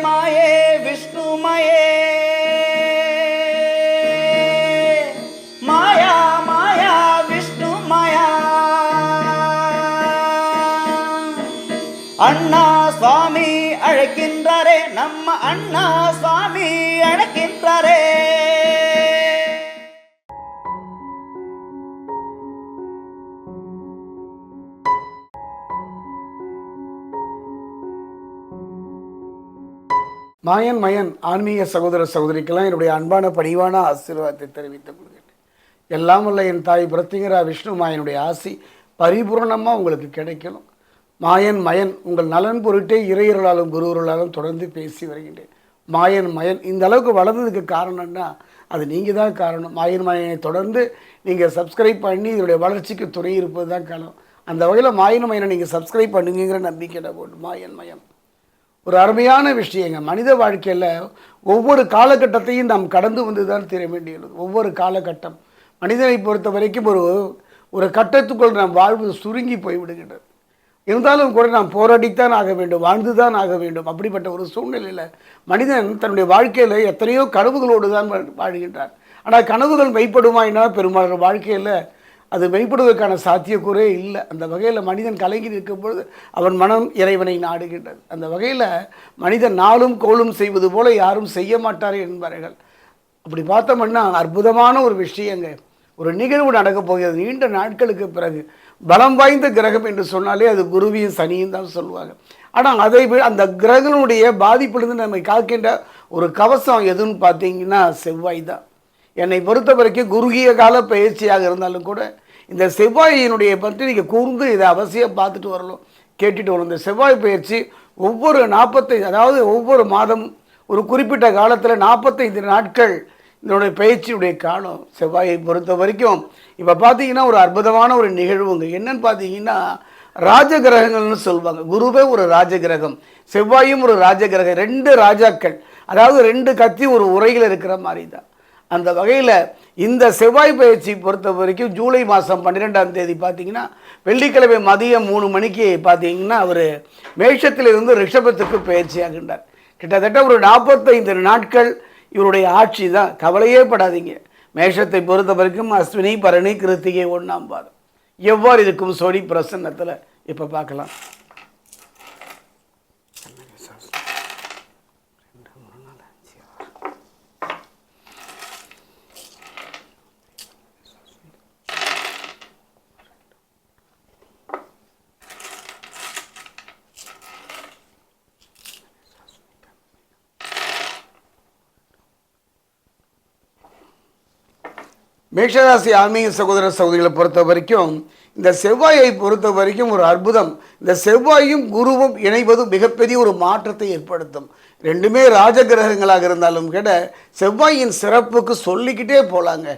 ప్రేమయే విష్ణుమయే. మాయా మాయా విష్ణుమయా. అన్నా மாயன் மயன் ஆன்மீக சகோதர சகோதரிக்கெல்லாம் என்னுடைய அன்பான பணிவான ஆசீர்வாதத்தை தெரிவித்துக் கொள்கிறேன். எல்லாம் உள்ள என் தாய் பிரத்திங்கரா விஷ்ணு மாயனுடைய ஆசி பரிபூர்ணமாக உங்களுக்கு கிடைக்கணும். மாயன் மயன் உங்கள் நலன் பொருட்டே இறையர்களாலும் குருவர்களாலும் தொடர்ந்து பேசி வருகின்றேன். மாயன் மயன் இந்த அளவுக்கு வளர்ந்ததுக்கு காரணம்னா அது நீங்கள் தான் காரணம். மாயன் மயனை தொடர்ந்து நீங்கள் சப்ஸ்கிரைப் பண்ணி இதனுடைய வளர்ச்சிக்கு துணை இருப்பது தான் காரணம். அந்த வகையில் மாயன் மயனை நீங்கள் சப்ஸ்கிரைப் பண்ணுங்கிற நம்பிக்கையில் போட்டு மாயன் மயன். ஒரு அருமையான விஷயங்க. மனித வாழ்க்கையில் ஒவ்வொரு காலகட்டத்தையும் நாம் கடந்து வந்து தான் தெரிய வேண்டியது ஒவ்வொரு காலகட்டம். மனிதனை பொறுத்த வரைக்கும் ஒரு ஒரு கட்டத்துக்குள் நாம் வாழ்வு சுருங்கி போய்விடுகின்றது. இருந்தாலும் கூட நாம் போராடித்தான் ஆக வேண்டும் வாழ்ந்து தான் ஆக வேண்டும். அப்படிப்பட்ட ஒரு சூழ்நிலையில் மனிதன் தன்னுடைய வாழ்க்கையில் எத்தனையோ கனவுகளோடு தான் வா- வாழ்கின்றார் ஆனால் கனவுகள் மெய்ப்படுமா என்ன பெரும்பாலான வாழ்க்கையில் அது மெய்ப்படுவதற்கான சாத்தியக்கூறே இல்லை. அந்த வகையில் மனிதன் கலங்கி நிற்கும் பொழுது அவன் மனம் இறைவனை நாடுகின்றது. அந்த வகையில் மனிதன் நாளும் கோலும் செய்வது போல யாரும் செய்ய மாட்டார் என்பார்கள். அப்படி பார்த்தோம்னா அற்புதமான ஒரு விஷயங்க. ஒரு நிகழ்வு நடக்கப் போகிறது. நீண்ட நாட்களுக்கு பிறகு பலம் வாய்ந்த கிரகம் என்று சொன்னாலே அது குருவியும் சனியும் தான் சொல்லுவாங்க. ஆனால் அதை விட அந்த கிரகனுடைய பாதிப்பிலிருந்து நம்மை காக்கின்ற ஒரு கவசம் எதுன்னு பார்த்தீங்கன்னா செவ்வாய் தான். என்னை பொறுத்த வரைக்கும் குறுகிய கால பயிற்சியாக இருந்தாலும் கூட இந்த செவ்வாயினுடைய பற்றி நீங்கள் கூர்ந்து இதை அவசியம் பார்த்துட்டு வரணும். கேட்டுட்டு வரணும். இந்த செவ்வாய் பயிற்சி ஒவ்வொரு நாற்பத்தைந்து அதாவது ஒவ்வொரு மாதம் ஒரு குறிப்பிட்ட காலத்தில் நாற்பத்தைந்து நாட்கள் இதனுடைய பயிற்சியுடைய காலம் செவ்வாயை பொறுத்த வரைக்கும். இப்போ பார்த்தீங்கன்னா ஒரு அற்புதமான ஒரு நிகழ்வுங்க என்னன்னு பார்த்தீங்கன்னா ராஜகிரகங்கள்னு சொல்லுவாங்க. குருவே ஒரு ராஜகிரகம் செவ்வாயும் ஒரு ராஜகிரகம் ரெண்டு ராஜாக்கள். அதாவது ரெண்டு கத்தி ஒரு உரையில் இருக்கிற மாதிரி தான் அந்த வகையில் இந்த செவ்வாய் பயிற்சி பொறுத்த வரைக்கும் ஜூலை மாதம் பன்னிரெண்டாம் தேதி பார்த்தீங்கன்னா வெள்ளிக்கிழமை மதியம் மூணு மணிக்கு பார்த்தீங்கன்னா அவர் மேஷத்திலிருந்து ரிஷபத்துக்கு பயிற்சி ஆகின்றார் கிட்டத்தட்ட ஒரு நாற்பத்தைந்து நாட்கள் இவருடைய ஆட்சி தான். கவலையே படாதீங்க. மேஷத்தை பொறுத்த வரைக்கும் அஸ்வினி பரணி கிருத்திகை ஒன்றாம் பாதம். எவ்வாறு இருக்கும் சோடி பிரசன்னத்தில்? இப்போ பார்க்கலாம். மேஷராசி ஆன்மீக சகோதர சகோதரிகளை பொறுத்த வரைக்கும் இந்த செவ்வாயை பொறுத்த வரைக்கும் ஒரு அற்புதம். இந்த செவ்வாயும் குருவும் இணைவது மிகப்பெரிய ஒரு மாற்றத்தை ஏற்படுத்தும். ரெண்டுமே ராஜகிரகங்களாக இருந்தாலும் கூட செவ்வாயின் சிறப்புக்கு சொல்லிக்கிட்டே போகலாங்க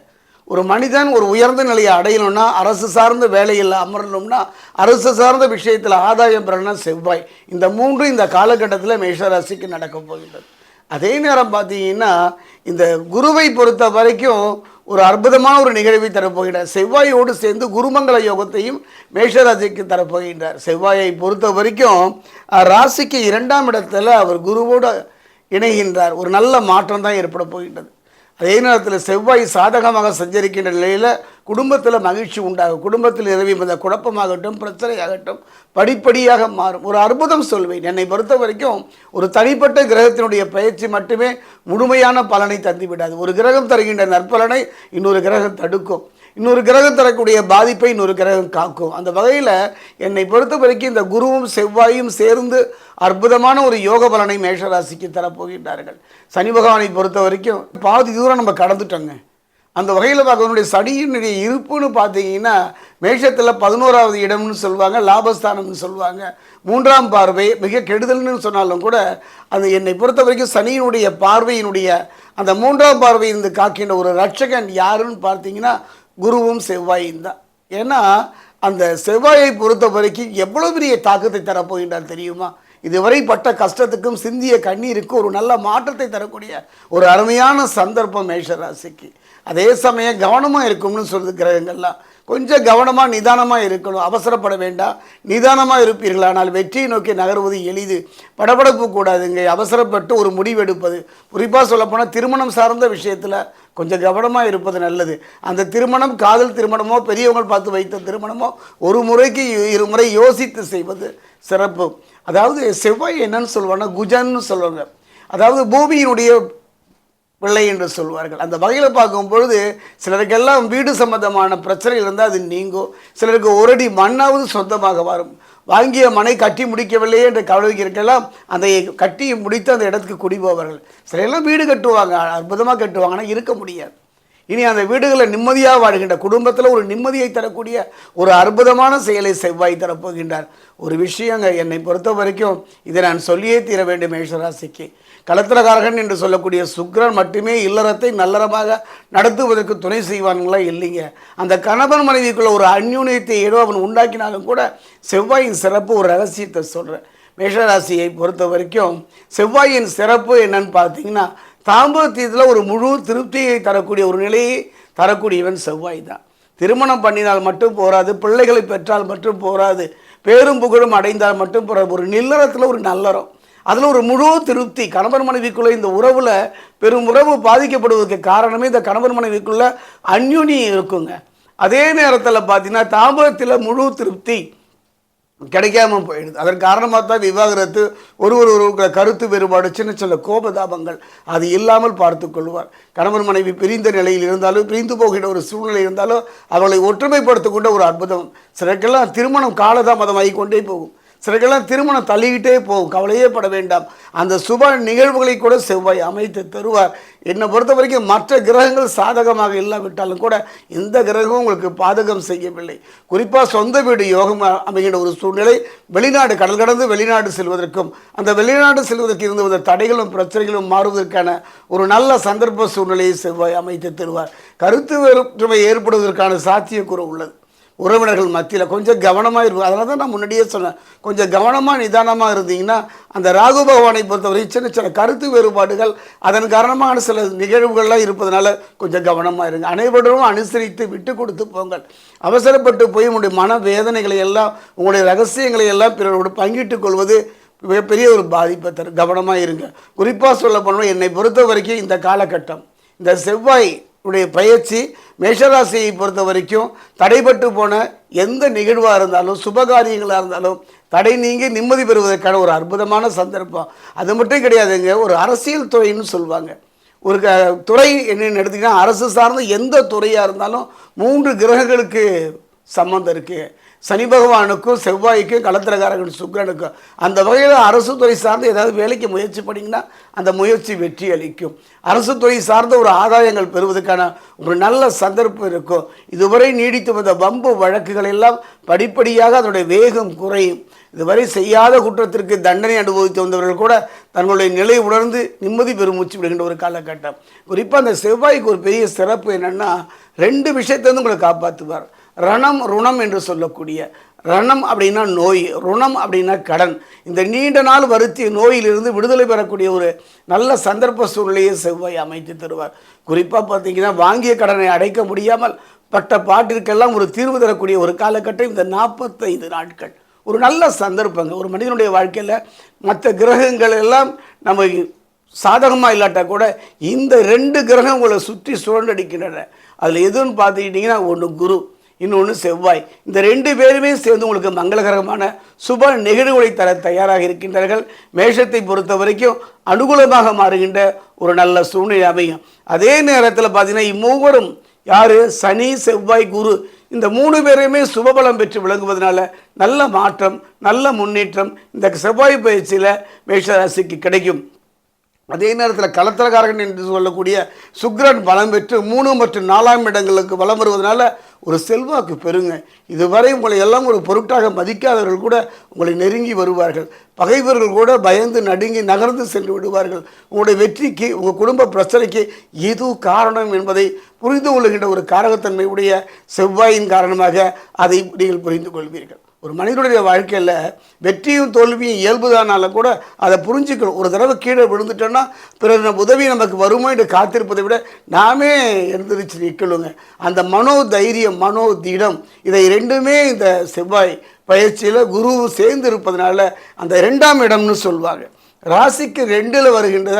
ஒரு மனிதன் ஒரு உயர்ந்த நிலையை அடையணும்னா அரசு சார்ந்த வேலையில் அமரணும்னா அரசு சார்ந்த விஷயத்தில் ஆதாயம் பெறணும்னா செவ்வாய். இந்த மூன்று இந்த காலகட்டத்தில் மேஷராசிக்கு நடக்க போகின்றது. அதே நேரம் பார்த்தீங்கன்னா இந்த குருவை பொறுத்த வரைக்கும் ஒரு அற்புதமான ஒரு நிகழ்வை தரப்போகின்றார். செவ்வாயோடு சேர்ந்து குருமங்கள யோகத்தையும் மேஷராசிக்கு தரப்போகின்றார். செவ்வாயை பொறுத்த வரைக்கும் ராசிக்கு இரண்டாம் இடத்துல அவர் குருவோடு இணைகின்றார். ஒரு நல்ல மாற்றம் தான் ஏற்பட போகின்றது. அதே நேரத்தில் செவ்வாய் சாதகமாக சஞ்சரிக்கின்ற நிலையில் குடும்பத்தில் மகிழ்ச்சி உண்டாகும். குடும்பத்தில் நிலவி வந்த குழப்பமாகட்டும் பிரச்சனையாகட்டும் படிப்படியாக மாறும். ஒரு அற்புதம் சொல்வேன். என்னை பொறுத்த வரைக்கும் ஒரு தனிப்பட்ட கிரகத்தினுடைய பயிற்சி மட்டுமே முழுமையான பலனை தந்துவிடாது. ஒரு கிரகம் தருகின்ற நற்பலனை இன்னொரு கிரகம் தடுக்கும். இன்னொரு கிரகம் தரக்கூடிய பாதிப்பை இன்னொரு கிரகம் காக்கும். அந்த வகையில் என்னை பொறுத்த வரைக்கும் இந்த குருவும் செவ்வாயும் சேர்ந்து அற்புதமான ஒரு யோக பலனை மேஷராசிக்கு தரப்போகின்றார்கள். சனி பகவானை பொறுத்த வரைக்கும் பாதி தூரம் நம்ம கடந்துட்டோங்க. அந்த வகையில் பார்க்கணுடைய சனியினுடைய இருப்புன்னு பார்த்தீங்கன்னா மேஷத்தில் பதினோராவது இடம்னு சொல்லுவாங்க லாபஸ்தானம்னு சொல்லுவாங்க. மூன்றாம் பார்வை மிக கெடுதல்னு சொன்னாலும் கூட அது என்னை பொறுத்த வரைக்கும் சனியினுடைய பார்வையினுடைய அந்த மூன்றாம் பார்வை இருந்து காக்கின்ற ஒரு ரட்சகன் யாருன்னு பார்த்தீங்கன்னா குருவும் செவ்வாயும் தான். ஏன்னா அந்த செவ்வாயை பொறுத்த வரைக்கும் எவ்வளோ பெரிய தாக்கத்தை தரப்போகின்றார் தெரியுமா? இதுவரை பட்ட கஷ்டத்துக்கும் சிந்திய கண்ணீருக்கும் ஒரு நல்ல மாற்றத்தை தரக்கூடிய ஒரு அருமையான சந்தர்ப்பம் மேஷராசிக்கு. அதே சமயம் கவனமாக இருக்கும்னு சொல்லுது கிரகங்கள்லாம். கொஞ்சம் கவனமாக நிதானமாக இருக்கணும். அவசரப்பட வேண்டாம் நிதானமாக இருப்பீர்கள். ஆனால் வெற்றியை நோக்கி நகர்வது எளிது. படபடப்பு கூடாதுங்க. அவசரப்பட்டு ஒரு முடிவெடுப்பது. குறிப்பாக சொல்லப்போனால் திருமணம் சார்ந்த விஷயத்தில் கொஞ்சம் கவனமாக இருப்பது நல்லது. அந்த திருமணம் காதல் திருமணமோ பெரியவங்க பார்த்து வைத்த திருமணமோ ஒரு முறைக்கு இரு முறை யோசித்து செய்வது சிறப்பு. அதாவது செவ்வாய் என்னன்னு சொல்லுவாங்கன்னா குஜன்னு சொல்லுவாங்க அதாவது பூமியினுடைய பிள்ளை என்று சொல்வார்கள். அந்த வகையில் பார்க்கும் பொழுது சிலருக்கெல்லாம் வீடு சம்பந்தமான பிரச்சனை இருந்தால் அது நீங்கும். சிலருக்கு ஒரு அடி மண்ணாவது சொந்தமாக வரும். வாங்கிய மனை கட்டி முடிக்கவில்லையே என்ற கவலைக்கிறக்கெல்லாம் அந்த கட்டி முடித்து அந்த இடத்துக்கு குடி போவார்கள் சிலரெல்லாம் வீடு கட்டுவாங்க அற்புதமாக கட்டுவாங்க ஆனால் இருக்க முடியாது. இனி அந்த வீடுகளில் நிம்மதியாக வாழ்கின்ற குடும்பத்தில் ஒரு நிம்மதியை தரக்கூடிய ஒரு அற்புதமான செயலை செவ்வாய் தரப்போகின்றார். ஒரு விஷயங்க என்னை பொறுத்த வரைக்கும் இதை நான் சொல்லியே தீர வேண்டும் மேஷராசிக்கு. களத்திரகாரகன் என்று சொல்லக்கூடிய சுக்ரன் மட்டுமே இல்லறத்தை நல்லறமாக நடத்துவதற்கு துணை செய்வானுங்களா இல்லைங்க. அந்த கணவன் மனைவிக்குள்ள ஒரு அந்யூன்யத்தை ஏதோ அவன் உண்டாக்கினாலும் கூட செவ்வாயின் சிறப்பு ஒரு ரகசியத்தை சொல்கிறேன் மேஷராசியை பொறுத்த வரைக்கும் செவ்வாயின் சிறப்பு என்னன்னு பார்த்தீங்கன்னா தாம்பத்தியத்தில் ஒரு முழு திருப்தியை தரக்கூடிய ஒரு நிலையை தரக்கூடியவன் செவ்வாய் தான் திருமணம் பண்ணினால் மட்டும் போராது பிள்ளைகளை பெற்றால் மட்டும் போராது பேரும் புகழும் அடைந்தால் மட்டும் போராது. ஒரு நில்லறத்தில் ஒரு நல்லறம். அதில் ஒரு முழு திருப்தி. கணவன் மனைவிக்குள்ளே இந்த உறவில் பெரும் உறவு பாதிக்கப்படுவதற்கு காரணமே இந்த கணவன் மனைவிக்குள்ளே அந்யுனி இருக்குங்க. அதே நேரத்தில் பார்த்தீங்கன்னா தாம்பரத்தில் முழு திருப்தி. கிடைக்காம போயிடுது அதன் காரணமாக தான் விவாகரத்து ஒருவர் ஒருவருக்கு கருத்து வேறுபாடு சின்ன சின்ன கோபதாபங்கள் அது இல்லாமல் பார்த்து கொள்வார். கணவன் மனைவி பிரிந்த நிலையில் இருந்தாலும் பிரிந்து போகிற ஒரு சூழ்நிலை இருந்தாலும் அவளை ஒற்றுமைப்படுத்திக் ஒரு அற்புதம். சிலருக்கெல்லாம் திருமணம் காலதாமதமாகி கொண்டே போகும். சிலருக்கெல்லாம் திருமணம் தள்ளிக்கிட்டே போகும். கவலையே பட வேண்டாம். அந்த சுப நிகழ்வுகளை கூட செவ்வாய் அமைத்து தருவார். என்னை பொறுத்த வரைக்கும் மற்ற கிரகங்கள் சாதகமாக இல்லாவிட்டாலும் கூட இந்த கிரகமும் உங்களுக்கு பாதகம் செய்யவில்லை. குறிப்பாக சொந்த வீடு யோகம் அமைகின்ற ஒரு சூழ்நிலை வெளிநாடு கடல் கடந்து வெளிநாடு செல்வதற்கும் அந்த வெளிநாடு செல்வதற்கு இருந்து வந்த தடைகளும் பிரச்சனைகளும் மாறுவதற்கான ஒரு நல்ல சந்தர்ப்ப சூழ்நிலையை செவ்வாய் அமைத்து தருவார். கருத்து வேற்றுமை ஏற்படுவதற்கான சாத்தியக்கூறு உள்ளது. உறவினர்கள் மத்தியில் கொஞ்சம் கவனமாக இருக்கும் அதனால தான் நான் முன்னாடியே சொன்னேன். கொஞ்சம் கவனமாக நிதானமாக இருந்தீங்கன்னா அந்த ராகு பகவானை பொறுத்தவரை சின்ன சின்ன கருத்து வேறுபாடுகள் அதன் காரணமான சில நிகழ்வுகள்லாம் இருப்பதனால கொஞ்சம் கவனமாக இருங்க. அனைவரும் அனுசரித்து விட்டு கொடுத்து போங்கள். அவசரப்பட்டு போய் உங்களுடைய மன வேதனைகளை எல்லாம் உங்களுடைய ரகசியங்களை எல்லாம் பிறரோடு பங்கிட்டுக் கொள்வது மிகப்பெரிய ஒரு பாதிப்பை தரும். கவனமாக இருங்க. குறிப்பாக சொல்ல போனால் என்னை பொறுத்த வரைக்கும் இந்த காலகட்டம் இந்த செவ்வாய் உடைய பயிற்சி மேஷராசியை பொறுத்த வரைக்கும் தடைபட்டு போன எந்த நிகழ்வாக இருந்தாலும் சுபகாரியங்களாக இருந்தாலும் தடை நீங்கி நிம்மதி பெறுவதற்கான ஒரு அற்புதமான சந்தர்ப்பம். அது மட்டும் கிடையாதுங்க ஒரு அரசியல் துறைன்னு சொல்லுவாங்க ஒரு க துறை என்னென்னு எடுத்திங்கன்னா அரசு சார்ந்த எந்த துறையாக இருந்தாலும் மூன்று கிரகங்களுக்கு சம்மந்தம் இருக்குது சனி பகவானுக்கும் செவ்வாய்க்கும் கலத்திரகாரர்கள் சுக்கிரனுக்கும் அந்த வகையில் அரசு துறை சார்ந்து ஏதாவது வேலைக்கு முயற்சி பண்ணிங்கன்னா அந்த முயற்சி வெற்றி அளிக்கும். அரசு துறை சார்ந்த ஒரு ஆதாயங்கள் பெறுவதற்கான ஒரு நல்ல சந்தர்ப்பம் இருக்கும். இதுவரை நீடித்து வந்த வம்பு வழக்குகள் எல்லாம் படிப்படியாக அதனுடைய வேகம் குறையும். இதுவரை செய்யாத குற்றத்திற்கு தண்டனை அனுபவித்து வந்தவர்கள் கூட தங்களுடைய நிலை உணர்ந்து நிம்மதி பெருமூச்சு விடுகின்ற ஒரு காலகட்டம். குறிப்பாக அந்த செவ்வாய்க்கு ஒரு பெரிய சிறப்பு என்னென்னா ரெண்டு விஷயத்திலிருந்து உங்களை காப்பாற்றுவார் ரணம் ருணம் என்று சொல்லக்கூடிய ரணம் அப்படின்னா நோய் ருணம் அப்படின்னா கடன். இந்த நீண்ட நாள் வருத்திய நோயிலிருந்து விடுதலை பெறக்கூடிய ஒரு நல்ல சந்தர்ப்ப சூழ்நிலையை செவ்வாய் அமைத்து தருவார். குறிப்பாக பார்த்தீங்கன்னா வாங்கிய கடனை அடைக்க முடியாமல் பட்ட பாட்டிற்கெல்லாம் ஒரு தீர்வு தரக்கூடிய ஒரு காலகட்டம் இந்த நாற்பத்தைந்து நாட்கள். ஒரு நல்ல சந்தர்ப்பங்க. ஒரு மனிதனுடைய வாழ்க்கையில் மற்ற கிரகங்கள் எல்லாம் நம்ம சாதகமாக இல்லாட்டா கூட இந்த ரெண்டு கிரகம் உங்களை சுற்றி சுழண்டடிக்கின்றன அதில் எதுன்னு பார்த்துக்கிட்டிங்கன்னா ஒன்று குரு. இன்னொன்று செவ்வாய். இந்த ரெண்டு பேருமே சேர்ந்து உங்களுக்கு மங்களகரமான சுப நிகழ்வுகளை தர தயாராக இருக்கின்றார்கள். மேஷத்தை பொறுத்த வரைக்கும் அனுகூலமாக மாறுகின்ற ஒரு நல்ல சூழ்நிலை அமையும். அதே நேரத்தில் பார்த்தீங்கன்னா இம்மூவரும் யார்? சனி செவ்வாய் குரு. இந்த மூணு பேரையுமே சுபபலம் பெற்று விளங்குவதனால நல்ல மாற்றம் நல்ல முன்னேற்றம் இந்த செவ்வாய் பயிற்சியில் மேஷராசிக்கு கிடைக்கும். அதே நேரத்தில் கலத்திரகாரகன் என்று சொல்லக்கூடிய சுக்கிரன் பலம் பெற்று மூணு மற்றும் நாலாம் இடங்களுக்கு வலம் வருவதனால ஒரு செல்வாக்கு பெறுங்க. இதுவரை உங்களை எல்லாம் ஒரு பொருட்டாக மதிக்காதவர்கள் கூட உங்களை நெருங்கி வருவார்கள். பகைவர்கள் கூட பயந்து நடுங்கி நகர்ந்து சென்று விடுவார்கள். உங்களுடைய வெற்றிக்கு உங்கள் குடும்ப பிரச்சனைக்கு இது காரணம் என்பதை புரிந்து கொள்கின்ற ஒரு காரகத்தன்மையுடைய செவ்வாயின் காரணமாக அதை நீங்கள் புரிந்து கொள்வீர்கள். ஒரு மனிதனுடைய வாழ்க்கையில் வெற்றியும் தோல்வியும் இயல்புதானால கூட அதை புரிஞ்சுக்கணும். ஒரு தடவை கீழே விழுந்துட்டோன்னா பிறகு நம்ம உதவி நமக்கு வருமோ என்று காத்திருப்பதை விட நாமே எழுந்திருச்சு நிற்கணுங்க. அந்த மனோ தைரியம் மனோ திடம் இதை ரெண்டுமே இந்த செவ்வாய் பயிற்சியில் குரு சேர்ந்து இருப்பதனால அந்த ரெண்டாம் இடம்னு சொல்லுவாங்க ராசிக்கு ரெண்டில் வருகின்ற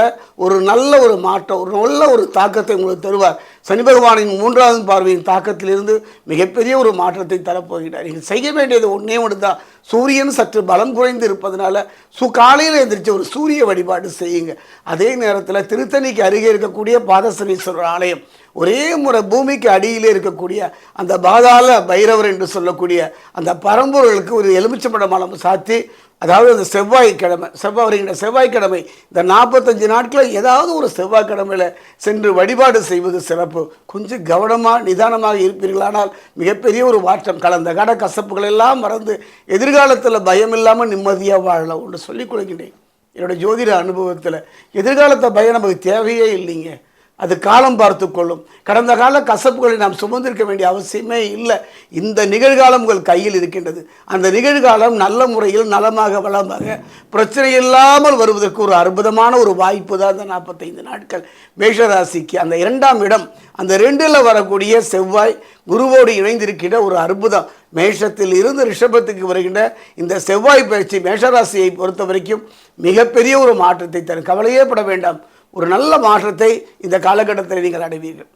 ஒரு நல்ல ஒரு மாற்றம் ஒரு நல்ல ஒரு தாக்கத்தை உங்களுக்கு தருவார். சனி பகவானின் மூன்றாவது பார்வையின் தாக்கத்திலிருந்து மிகப்பெரிய ஒரு மாற்றத்தை தரப்போகிறார். நீங்கள் செய்ய வேண்டியது ஒன்றே ஒன்று தான் சூரியன் சற்று பலம் குறைந்து இருப்பதனால சு காலையில் எந்திரிச்சு ஒரு சூரிய வழிபாடு செய்யுங்க. அதே நேரத்தில் திருத்தணிக்கு அருகே இருக்கக்கூடிய பாதசனீஸ்வரர் ஆலயம் ஒரே முறை பூமிக்கு அடியிலே இருக்கக்கூடிய அந்த பாதாள பைரவர் என்று சொல்லக்கூடிய அந்த பரம்பொருளுக்கு ஒரு எலுமிச்சம்பட மலம் சாத்தி அதாவது அந்த செவ்வாய்க்கிழமை செவ்வாய் வருகின்ற செவ்வாய்க்கிழமை இந்த நாற்பத்தஞ்சு நாட்களில் ஏதாவது ஒரு செவ்வாய்க்கிழமையில் சென்று வழிபாடு செய்வது சிறப்பு. கொஞ்சம் கவனமாக நிதானமாக இருப்பீர்களானால் மிகப்பெரிய ஒரு மாற்றம். கலந்த கட கசப்புகள் எல்லாம் மறந்து எதிர்காலத்தில் பயம் இல்லாமல் நிம்மதியாக வாழலாம் ஒன்று சொல்லிக் கொடுக்கின்றேன் என்னோடய ஜோதிட அனுபவத்தில் எதிர்காலத்தை பயம் நமக்கு தேவையே இல்லைங்க. அது காலம் பார்த்து கொள்ளும். கடந்த கால கசப்புகளை நாம் சுமந்திருக்க வேண்டிய அவசியமே இல்லை. இந்த நிகழ்காலம் உங்கள் கையில் இருக்கின்றது. அந்த நிகழ்காலம் நல்ல முறையில் நலமாக வளமாக பிரச்சனை இல்லாமல் வருவதற்கு ஒரு அற்புதமான ஒரு வாய்ப்பு தான் அந்த நாற்பத்தைந்து நாட்கள். மேஷராசிக்கு அந்த இரண்டாம் இடம் அந்த ரெண்டில் வரக்கூடிய செவ்வாய் குருவோடு இணைந்திருக்கின்ற ஒரு அற்புதம். மேஷத்தில் இருந்து ரிஷபத்துக்கு வருகின்ற இந்த செவ்வாய் பயிற்சி மேஷராசியை பொறுத்த வரைக்கும் மிகப்பெரிய ஒரு மாற்றத்தை தரும். கவலையே பட வேண்டாம். ஒரு நல்ல மாற்றத்தை இந்த காலகட்டத்தில் நீங்கள் அடைவீர்கள்.